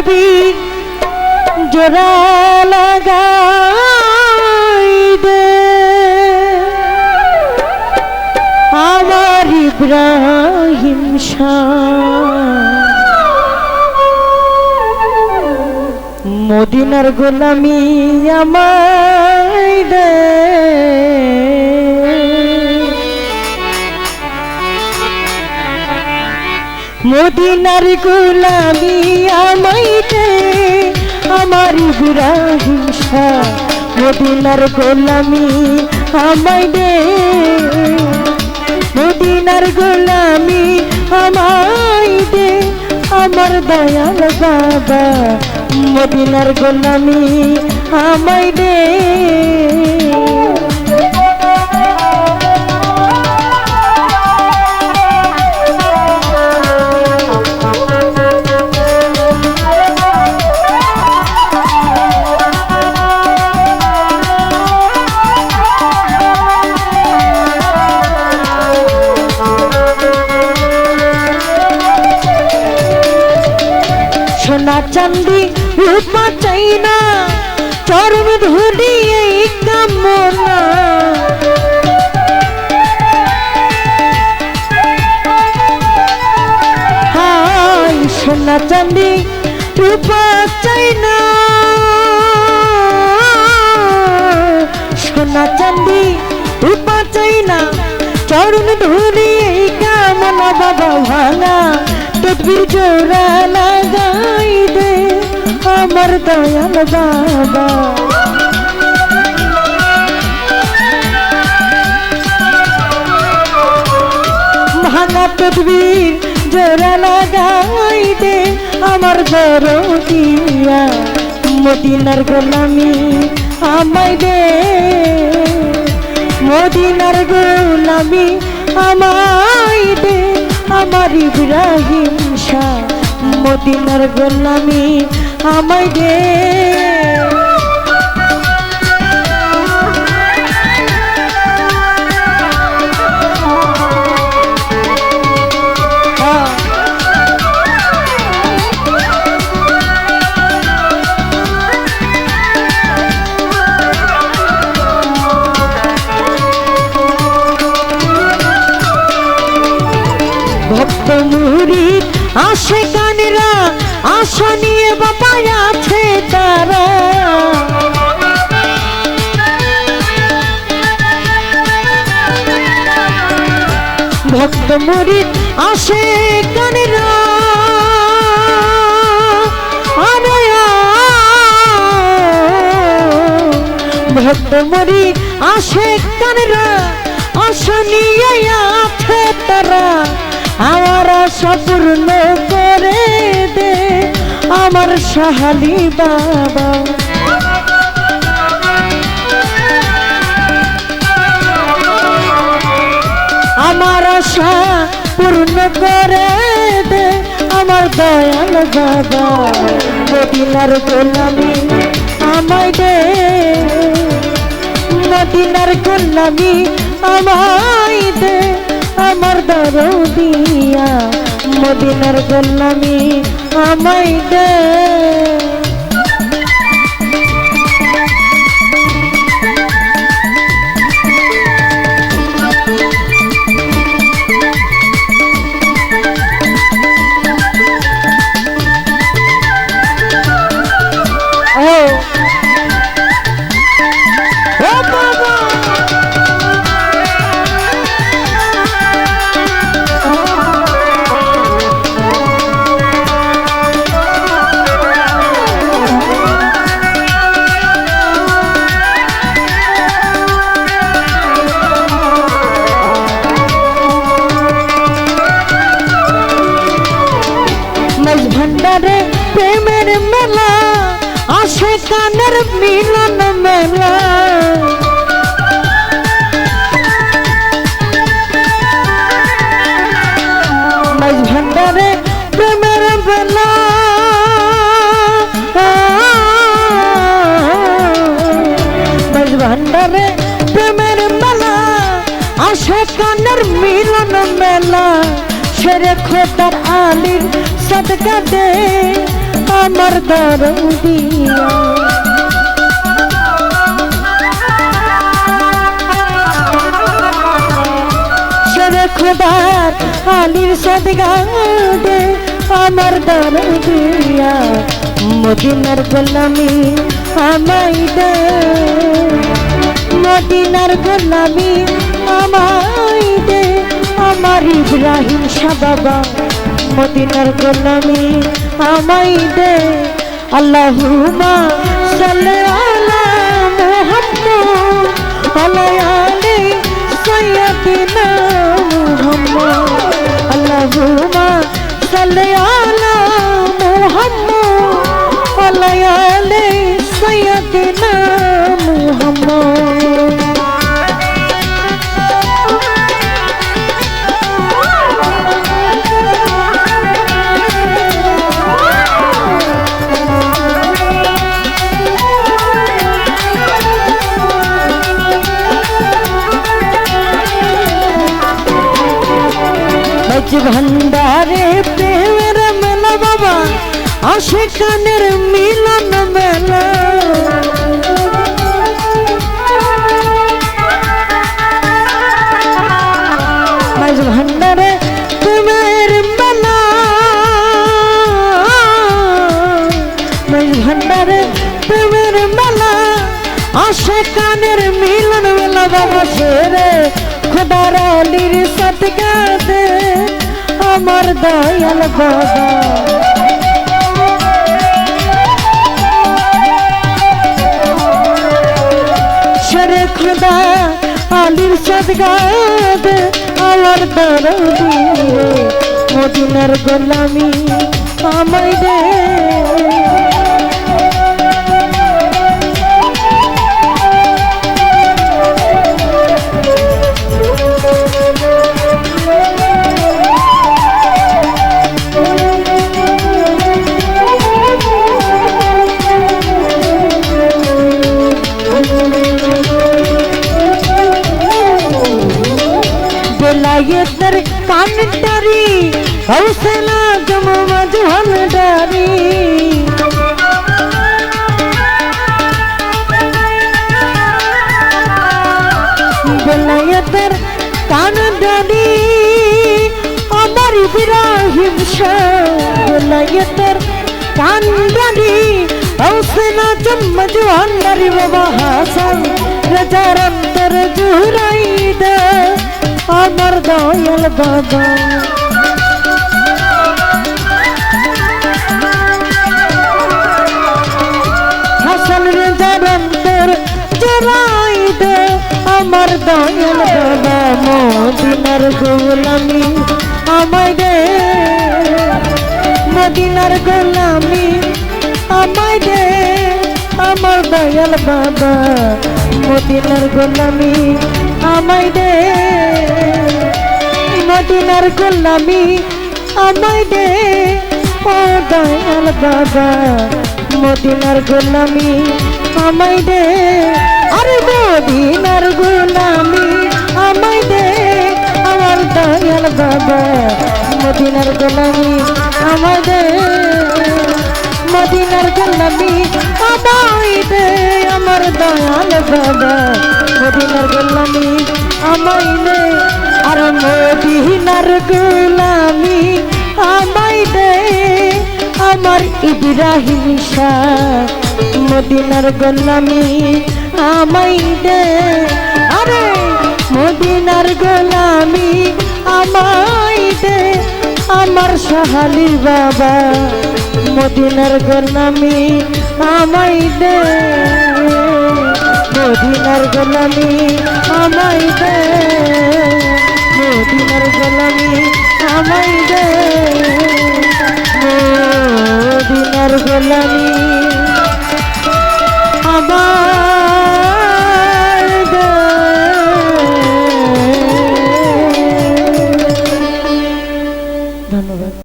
তদবির জোড়া লাগাই দে। আমার ইব্রাহিম মদিনার গোলামি আমায় দে। মদিনার গোলামি আমায় দে আমার ইব্রাহিম শাহ মদিনার গোলামি আমায় দে মদিনার গোলামি আমায় দে আমার দয়াল বাবা মদিনার গোলামি আমায় সোনা চান্দি রূপা চাই না চরম ধুলি এই কামনা। হাই সোনা চান্দি রূপা চাই না। সোনা চান্দি রূপা চাই না, চরণ ধুলি এই কামনা, বাবা ভাঙা। আমার দয়াল বাবা। ভাঙা তদ্বির জোড়া লাগাই দে আমার দরদিয়া। মদিনার গোলামি আমায় দে। মদিনার গোলামি আমায় দে আমার ইব্রাহিম শাহ। মদিনার গোলামি আমায় দে আশা নিয়ে বাবা আছে তারা। ভক্ত মুড়ি আসে আনয়া ভক্ত মুড়ি আসে গানেরা আশা নিয়ে আছে তারা। আমার আশা করে আমার সাহালি বাবা। আমার আশা পূর্ণ করে দে আমার দয়াল বাবা। মদিনার গোলামি আমায় দে। মদিনার গোলামি আমায় দে। আমার দরদিয়া মদিনার গোলামি আমায় দে মিলন মেলা মাঝ ভান্ডারে প্রেমের মেলা মাঝ ভান্ডারে প্রেমের মেলা আসে কানের মিলন মেলা সেরে খোদার আলির সদকা দে আমার দরদিয়া খোদার আলির সদগা দে আমার দরদিয়া মদিনার গোলামি আমাই দে। মদিনার গোলামি আমাই দে। আমার ইব্রাহিম শাহ বাবা, মদিনার গোলামি আমাই দে। আল্লাহুমা সাল্লি আলা মুহাম্মদ, আলাইহি সাইয়্যিদিনা সাইয়্যিদিনা মুহাম্মদ ভণ্ডারে প্রেমের মেলা বাবা আসে ভান্ডারে প্রেমের মেলা মাঝ ভান্ডারে প্রেমের মেলা আসে কানের মিলন মেলা বাবা সেরে খোদার আলির সতগা দে আমার দয়াল বাবা। খোদা আলির সদগা দে আমার দরদি মদিনার গোলামি হৌসলা গম মজহন ডারি বেলায়েতের কানটারি আমার ইব্রাহিম শাহ বেলায়েতের কানটারি হৌসলা গম মজহন ডারি বাবা হাসান রাজার অন্তর জুরাই দে আমার দয়াল বাবা দয়াল বাবা মদিনার গোলামি, আমায় দে। মদিনার গোলামি, আমায় দে। আমার দয়াল বাবা মদিনার গোলামি, আমায় দে। মদিনার গোলামি, আমায় দে। ও দয়াল বাবা মদিনার গোলামি, আমায় দে। আরে মদিনার গোলামি আমায় দে, আমার দয়াল বাবা। মদিনার গোলামি আমায় দে, মদিনার গোলামি দে, আমার দয়াল বাবা। মদিনার গোলামি আমায় দে, আর মদিনার গোলামি আমায় দে, আমার ইব্রাহিম শাহ। মদিনার গোলামি আমায় দে আরে মদিনার গোলামি আমায় দে আমার সাহালি বাবা মদিনার গোলামি আমায় দে মদিনার গোলামি আমায় দে মদিনার গোলামি আমায় দে মদিনার গোলামি